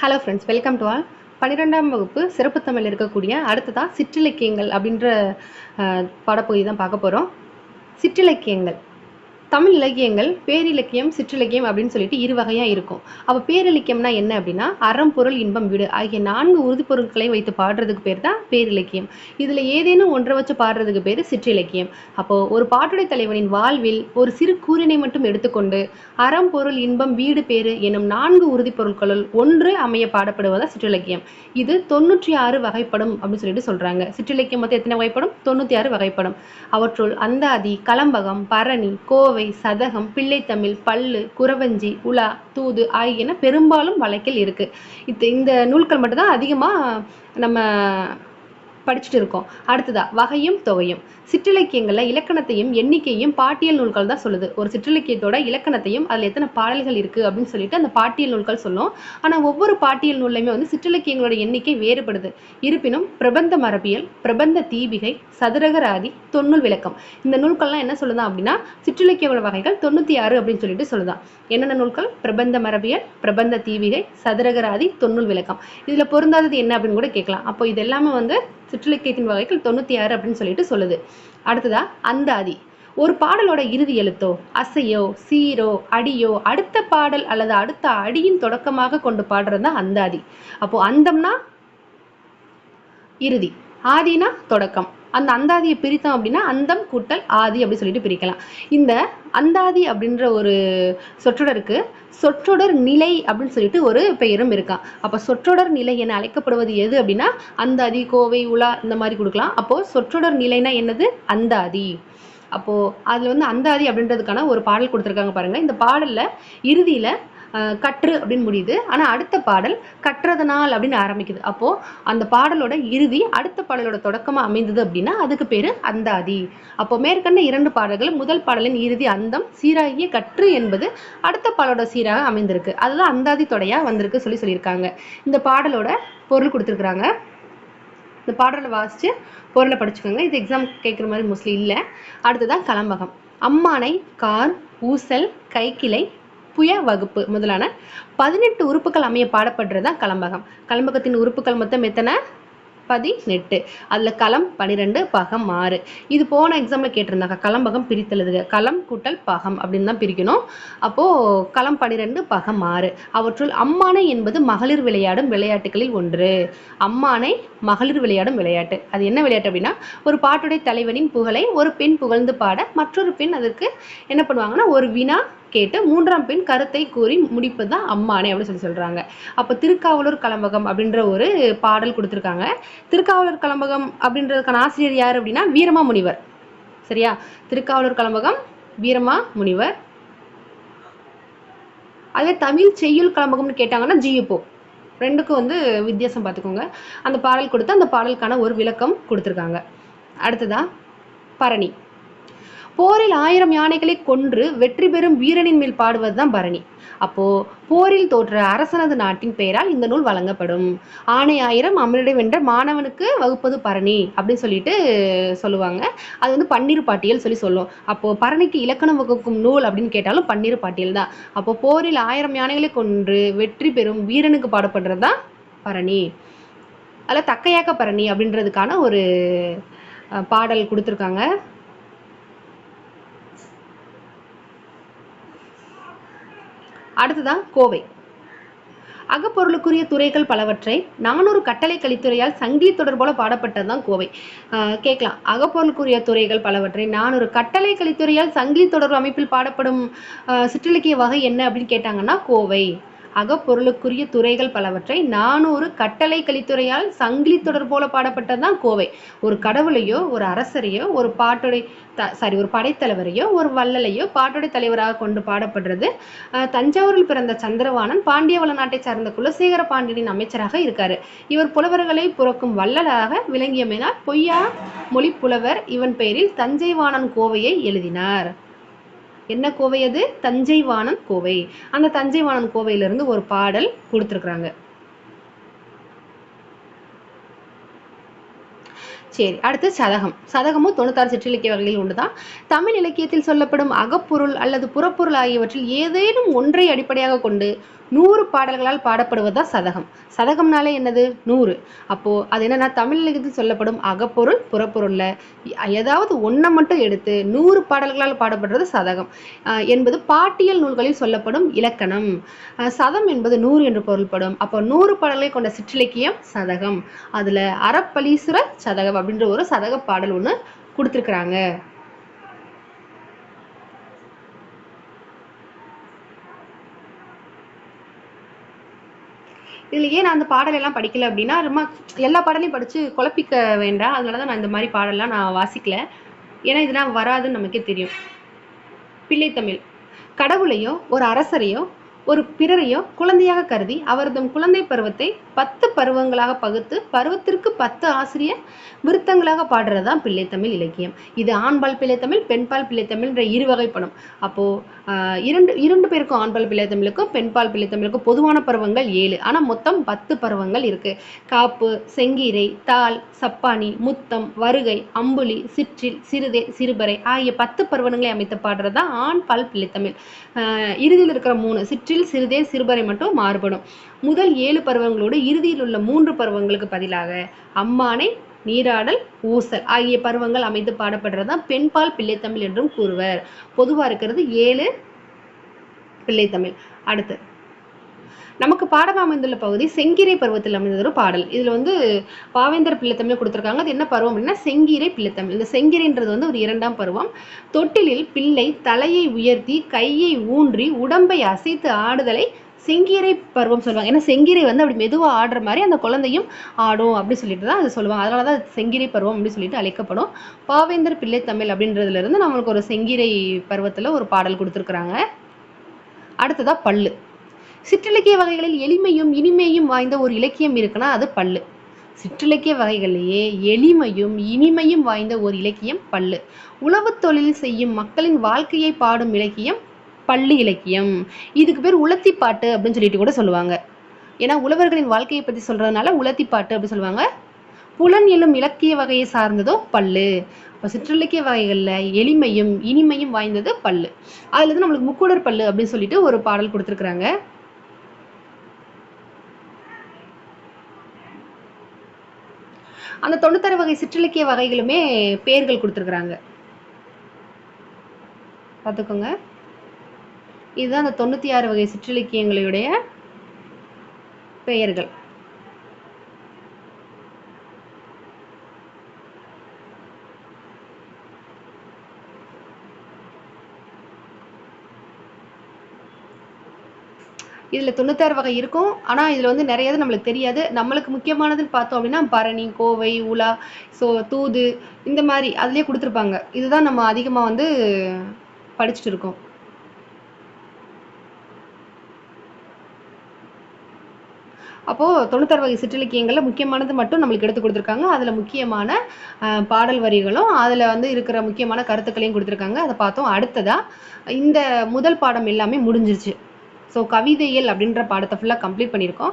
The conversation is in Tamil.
Hello friends welcome to all பன்னிரெண்டாம் வகுப்பு சிறப்பு தமிழ் இருக்கக்கூடிய அடுத்ததாக சிற்றிலக்கியங்கள் அப்படின்ற பாடப்பகுதி தான் பார்க்க போகிறோம் சிற்றிலக்கியங்கள். தமிழ் இலக்கியங்கள் பேரிலக்கியம் சிற்றிலக்கியம் அப்படின்னு சொல்லிட்டு இரு வகையாக இருக்கும். அப்போ பேரிலக்கியம்னா என்ன அப்படின்னா அறம் பொருள் இன்பம் வீடு ஆகிய நான்கு உறுதிப்பொருட்களை வைத்து பாடுறதுக்கு பேர் தான் பேரிலக்கியம். இதில் ஏதேனும் ஒன்றை வச்சு பாடுறதுக்கு பேர் சிற்றிலக்கியம். அப்போது ஒரு பாட்டுடை தலைவனின் வாழ்வில் ஒரு சிறு கூறினை மட்டும் எடுத்துக்கொண்டு அறம் பொருள் இன்பம் வீடு பேறு எனும் நான்கு உறுதிப்பொருட்களுள் ஒன்று அமைய பாடப்படுவதா சிற்றிலக்கியம். இது தொண்ணூற்றி ஆறு வகைப்படும் அப்படின்னு சொல்லிட்டு சொல்கிறாங்க சிற்றிலக்கியம் மொத்தம் எத்தனை வகைப்படும்? தொண்ணூற்றி ஆறு வகைப்படும். அவற்றுள் அந்தாதி கலம்பகம் பரணி கோவை சதகம் பிள்ளைத்தமிழ் பல்லு குறவஞ்சி உலா தூது ஆகியன பெரும்பாலும் வழக்கில் இருக்கு. இது இந்த நூல்கள் மட்டும்தான் அதிகமா நம்ம படிச்சுட்டு இருக்கோம். அடுத்ததா வகையும் தொகையும். சிற்றிலக்கியங்களில் இலக்கணத்தையும் எண்ணிக்கையும் பாட்டியல் நூல்கள் தான் சொல்லுது. ஒரு சிற்றிலக்கியத்தோட இலக்கணத்தையும் அதில் எத்தனை பாடல்கள் இருக்குது அப்படின்னு சொல்லிட்டு அந்த பாட்டியல் நூல்கள் சொல்லும். ஆனால் ஒவ்வொரு பாட்டியல் நூல்லையுமே வந்து சிற்றிலக்கியங்களோட எண்ணிக்கை வேறுபடுது. இருப்பினும் பிரபந்த மரபியல் பிரபந்த தீபிகை சதுரகராதி தொன்னூல் விளக்கம். இந்த நூல்கள்லாம் என்ன சொல்லுதான் அப்படின்னா சிற்றிலக்கிய வகைகள் தொண்ணூற்றி ஆறு அப்படின்னு சொல்லிட்டு சொல்லுதான் என்னென்ன நூல்கள்? பிரபந்த மரபியல் பிரபந்த தீபிகை சதுரகராதி தொன்னூல் விளக்கம். இதில் பொருந்தாதது என்ன அப்படின்னு கூட கேட்கலாம். அப்போ இது எல்லாமே வந்து சிற்றிலக்கியத்தின் வகைகள் தொண்ணூத்தி ஆறு அப்படின்னு சொல்லிட்டு சொல்லுது. அடுத்ததா அந்தாதி. ஒரு பாடலோட இறுதி எழுத்தோ அசையோ சீரோ அடியோ அடுத்த பாடல் அல்லது அடுத்த அடியின் தொடக்கமாக கொண்டு பாடுறது தான் அந்தாதி. அப்போ அந்தம்னா இறுதி ஆதினா தொடக்கம். அந்த அந்தாதியை பிரித்தோம் அப்படின்னா அந்தம் கூட்டல் ஆதி அப்படி சொல்லிட்டு பிரிக்கலாம். இந்த அந்தாதி அப்படின்ற ஒரு சொற்றொடருக்கு சொற்றொடர் நிலை அப்படின்னு சொல்லிட்டு ஒரு பெயரும் இருக்கான் அப்போ சொற்றொடர் நிலை என அழைக்கப்படுவது எது அப்படின்னா அந்தாதி கோவை உலா இந்த மாதிரி கொடுக்கலாம். அப்போ சொற்றொடர் நிலைனா என்னது? அந்தாதி. அப்போ அதுல வந்து அந்தாதி அப்படின்றதுக்கான ஒரு பாடல் கொடுத்துருக்காங்க பாருங்க. இந்த பாடல்ல இறுதியில கற்று அப்படின்னு முடியுது. ஆனா அடுத்த பாடல் கற்றதனால் அப்படின்னு ஆரம்பிக்குது. அப்போ அந்த பாடலோட இறுதி அடுத்த பாடலோட தொடக்கமா அமைந்தது அப்படின்னா அதுக்கு பேரு அந்தாதி. அப்போ மேற்கண்ட இரண்டு பாடல்கள் முதல் பாடலின் இறுதி அந்தம் சீராகிய கற்று என்பது அடுத்த பாடலோட சீராக அமைந்திருக்கு. அதுதான் அந்தாதி தொடையா வந்திருக்கு சொல்லி சொல்லியிருக்காங்க. இந்த பாடலோட பொருள் கொடுத்துருக்குறாங்க. இந்த பாடலை வாசிச்சு பொருளை படிச்சுக்கோங்க. இது எக்ஸாம் கேட்குற மாதிரி மோஸ்ட்லி இல்லை. அடுத்ததான் கலம்பகம். அம்மானை கார் ஊசல் கைக்கிளை புய வகுப்பு முதலான பதினெட்டு உறுப்புகள் அமைய பாடப்படுறது தான் கலம்பகம். கலம்பகத்தின் உறுப்புகள் மொத்தம் எத்தனை? பதினெட்டு. அதில் களம் பன்னிரெண்டு பகம் ஆறு. இது போன எக்ஸாமில் கேட்டிருந்தாங்க. கலம்பகம் பிரித்தெழுதுக. களம் கூட்டல் பகம் அப்படின்னு தான் பிரிக்கணும். அப்போது களம் பன்னிரெண்டு பகம் ஆறு. அவற்றுள் அம்மானை என்பது மகளிர் விளையாடும் விளையாட்டுகளில் ஒன்று. அம்மானை மகளிர் விளையாடும் விளையாட்டு. அது என்ன விளையாட்டு அப்படின்னா ஒரு பாட்டுடைய தலைவனின் புகழை ஒரு பெண் புகழ்ந்து பாட மற்றொரு பெண் அதற்கு என்ன பண்ணுவாங்கன்னா ஒரு வினா கேட்டு மூன்றாம் பெண் கருத்தை கூறி முடிப்பது தான் அம்மானே அப்படின்னு சொல்லி சொல்றாங்க. அப்போ திருக்காவலூர் கலம்பகம் அப்படின்ற ஒரு பாடல் கொடுத்துருக்காங்க. திருக்காவலூர் கலம்பகம் அப்படின்றதுக்கான ஆசிரியர் யார் அப்படின்னா வீரமா முனிவர். சரியா? திருக்காவலூர் கலம்பகம் வீரமா முனிவர். அதே தமிழ் செய்யுள் கலம்பகம்னு கேட்டாங்கன்னா ஜியுபோ ரெண்டுக்கும் வந்து வித்தியாசம் பார்த்துக்கோங்க. அந்த பாடல் கொடுத்து அந்த பாடலுக்கான ஒரு விளக்கம் கொடுத்துருக்காங்க. அடுத்ததா பரணி. போரில் ஆயிரம் யானைகளை கொன்று வெற்றி பெறும் வீரனின் மேல் பாடுவதுதான் பரணி. அப்போ போரில் தோற்ற அரசனது நாட்டின் பெயரால் இந்த நூல் வழங்கப்படும். ஆணை ஆயிரம் அமரிடை வென்ற மாணவனுக்கு வகுப்பது பரணி அப்படின்னு சொல்லிட்டு சொல்லுவாங்க. அது வந்து பன்னீர் பாட்டியல் சொல்லி சொல்லும். அப்போ பரணிக்கு இலக்கணம் வகுக்கும் நூல் அப்படின்னு கேட்டாலும் பன்னீர் பாட்டியல் தான். அப்போ போரில் ஆயிரம் யானைகளை கொன்று வெற்றி பெறும் வீரனுக்கு பாடப்படுறது தான் பரணி. அதில் தக்கையாக்க பரணி அப்படின்றதுக்கான ஒரு பாடல் கொடுத்துருக்காங்க. அடுத்ததான் கோவை. அகப்பொருளுக்குரிய துறைகள் பலவற்றை நானூறு கட்டளை கலித்துறையால் சங்கிலி தொடர் போல பாடப்பட்டதுதான் கோவை. கேட்கலாம். அகப்பொருளுக்குரிய துறைகள் பலவற்றை நானூறு கட்டளை கலித்துறையால் சங்கிலி தொடர் அமைப்பில் பாடப்படும் சிற்றிலக்கிய வகை என்ன அப்படின்னு கேட்டாங்கன்னா கோவை. அகப்பொருளுக்குரிய துறைகள் பலவற்றை நானூறு கட்டளை கலித்துறையால் சங்கிலி தொடர் போல பாடப்பட்டதுதான் கோவை. ஒரு கடவுளையோ ஒரு அரசரையோ ஒரு பாட்டுடை த சாரி ஒரு படைத்தலைவரையோ ஒரு வள்ளலையோ பாட்டுடை தலைவராக கொண்டு பாடப்படுறது தஞ்சாவூரில் பிறந்த சந்திரவாணன் பாண்டியவள நாட்டை சார்ந்த குலசேகர பாண்டியனின் அமைச்சராக இருக்காரு. இவர் புலவர்களை புறக்கும் வள்ளலாக விளங்கியமையினால் பொய்யா மொழி புலவர் இவன் பெயரில் தஞ்சைவாணன் கோவையை எழுதினார். என்ன கோவை அது? தஞ்சைவாணன் கோவை. அந்த தஞ்சைவாணன் கோவையிலிருந்து ஒரு பாடல் கொடுத்துருக்குறாங்க. சரி அடுத்து சதகம். சதகமும் தொண்ணூத்தாறு சிற்றிலக்கிய வகையில் ஒன்றுதான். தமிழ் இலக்கியத்தில் சொல்லப்படும் அகப்பொருள் அல்லது புறப்பொருள் ஆகியவற்றில் ஏதேனும் ஒன்றை அடிப்படையாக கொண்டு நூறு பாடல்களால் பாடப்படுவதா சதகம். சதகம்னாலே என்னது? நூறு. அப்போ அது என்னன்னா தமிழ் இலக்கியத்தில் சொல்லப்படும் அகப்பொருள் புறப்பொருள்ல ஏதாவது ஒன்றை மட்டும் எடுத்து நூறு பாடல்களால் பாடப்படுறது சதகம். என்பது பாட்டியல் நூல்களில் சொல்லப்படும் இலக்கணம். சதம் என்பது நூறு என்று பொருள்படும். அப்போ நூறு பாடல்களை கொண்ட சிற்றிலக்கியம் சதகம். அதுல அறப்பலீசுர சதகம் அப்படின்ற ஒரு சதக பாடல் ஒன்று கொடுத்துருக்குறாங்க. இதில் ஏன் நான் அந்த பாடலெல்லாம் படிக்கல அப்படின்னா ரொம்ப எல்லா பாடலையும் படித்து குழப்பிக்க வேண்டாம். அதனால தான் நான் இந்த மாதிரி பாடலாம் நான் வாசிக்கல. ஏன்னா இதெல்லாம் வராதுன்னு நமக்கே தெரியும். பிள்ளைத்தமிழ் கடவுளையோ ஒரு அரசரையோ ஒரு பிறரையோ குழந்தையாக கருதி அவர்தம் குழந்தை பருவத்தை பத்து பருவங்களாக பகுத்து பருவத்திற்கு பத்து ஆசிரியர் விருத்தங்களாக பாடுறது தான் பிள்ளைத்தமிழ் இலக்கியம். இது ஆண்பால் பிள்ளைத்தமிழ் பெண்பால் பிள்ளைத்தமிழ்ன்ற இரு வகைப்படும் அப்போ இரண்டு இரண்டு பேருக்கும் ஆண்பால் பிள்ளைத்தமிழுக்கும் பெண்பால் பிள்ளைத்தமிழுக்கும் பொதுவான பருவங்கள் ஏழு. ஆனால் மொத்தம் பத்து பருவங்கள் இருக்கு. காப்பு செங்கீரை தாள் சப்பானி முத்தம் வருகை அம்புலி சிற்றில் சிறுதே சிறுபறை ஆகிய பத்து பருவங்களை அமைத்து பாடுறது தான் ஆண்பால் பிள்ளைத்தமிழ் இறுதியில் இருக்கிற மூணு சிற்றில் சிறுதே சிறுபறை மட்டும் மாறுபடும். முதல் ஏழு பருவங்களோடு இறுதியில் உள்ள மூன்று பருவங்களுக்கு பதிலாக அம்மானை நீராடல் ஊசல் ஆகிய பருவங்கள் அமைத்து பாடப்படுறது தான் பெண்பால் பிள்ளைத்தமிழ் என்றும் கூறுவர். பொதுவாக இருக்கிறது ஏழு பிள்ளைத்தமிழ். அடுத்து நமக்கு பாடம் அமைந்துள்ள பகுதி செங்கீரை பருவத்தில் அமைந்த ஒரு பாடல். இதில் வந்து பாவேந்தர் பிள்ளைத்தமிழ் கொடுத்துருக்காங்க. அது என்ன பருவம் அப்படின்னா செங்கீரை பிள்ளைத்தமிழ் இந்த செங்கீரைன்றது வந்து ஒரு இரண்டாம் பருவம். தொட்டிலில் பிள்ளை தலையை உயர்த்தி கையை ஊன்றி உடம்பை அசைத்து ஆடுதலை செங்கீரை பருவம் சொல்லுவாங்க. ஏன்னா செங்கீரை வந்து அப்படி மெதுவாக ஆடுற மாதிரி அந்த குழந்தையும் ஆடும் அப்படி சொல்லிட்டு தான் அது சொல்லுவாங்க. அதனால தான் செங்கீரை பருவம் அப்படின்னு சொல்லிட்டு அழைக்கப்படும். பாவேந்தர் பிள்ளைத்தமிழ் அப்படின்றதுல இருந்து நம்மளுக்கு ஒரு செங்கீரை பருவத்தில் ஒரு பாடல் கொடுத்துருக்குறாங்க. அடுத்ததாக பல்லு. சிற்றிலக்கிய வகைகளில் எளிமையும் இனிமையும் வாய்ந்த ஒரு இலக்கியம் இருக்குன்னா அது பல்லு. சிற்றிலக்கிய வகைகளிலேயே எளிமையும் இனிமையும் வாய்ந்த ஒரு இலக்கியம் பல்லு. உழவு தொழில் செய்யும் மக்களின் வாழ்க்கையை பாடும் இலக்கியம் பள்ளி இலக்கியம். இதுக்கு பேர் உலத்தி பாட்டு அப்படின்னு சொல்லிட்டு கூட சொல்லுவாங்க. ஏன்னா உழவர்களின் வாழ்க்கையை பற்றி சொல்றதுனால உலத்தி பாட்டு அப்படின்னு சொல்லுவாங்க. புலன் எழும் இலக்கிய வகையை சார்ந்ததோ பல்லு. இப்போ சிற்றிலக்கிய வகைகளில் எளிமையும் இனிமையும் வாய்ந்தது பல்லு. அதுல இருந்து நம்மளுக்கு முக்கூடர் பல்லு அப்படின்னு சொல்லிட்டு ஒரு பாடல் கொடுத்துருக்குறாங்க. அந்த தொண்ணூத்தாறு வகை சிற்றிலக்கிய வகைகளுமே பெயர்கள் கொடுத்துருக்குறாங்க. பார்த்துக்கோங்க. இதுதான் அந்த தொண்ணூற்றி ஆறு வகை சிற்றிலக்கியங்களுடைய பெயர்கள். இதில் தொண்ணூத்தாறு வகை இருக்கும். ஆனால் இதில் வந்து நிறையது நம்மளுக்கு தெரியாது. நம்மளுக்கு முக்கியமானதுன்னு பார்த்தோம் அப்படின்னா பரணி கோவை உலா ஸோ தூது இந்த மாதிரி அதுலேயே கொடுத்துருப்பாங்க. இதுதான் நம்ம அதிகமாக வந்து படிச்சுட்டு இருக்கோம். அப்போது தொண்ணூத்தாறு வகை சிற்றிலக்கியங்களில் முக்கியமானது மட்டும் நம்மளுக்கு எடுத்து கொடுத்துருக்காங்க. அதில் முக்கியமான பாடல் வரிகளும் அதில் வந்து இருக்கிற முக்கியமான கருத்துக்களையும் கொடுத்துருக்காங்க. அதை பார்த்தோம். அடுத்ததாக இந்த முதல் பாடம் எல்லாமே முடிஞ்சிருச்சு. ஸோ கவிதையியல் அப்படின்ற பாடத்தை ஃபுல்லாக கம்ப்ளீட் பண்ணியிருக்கோம்.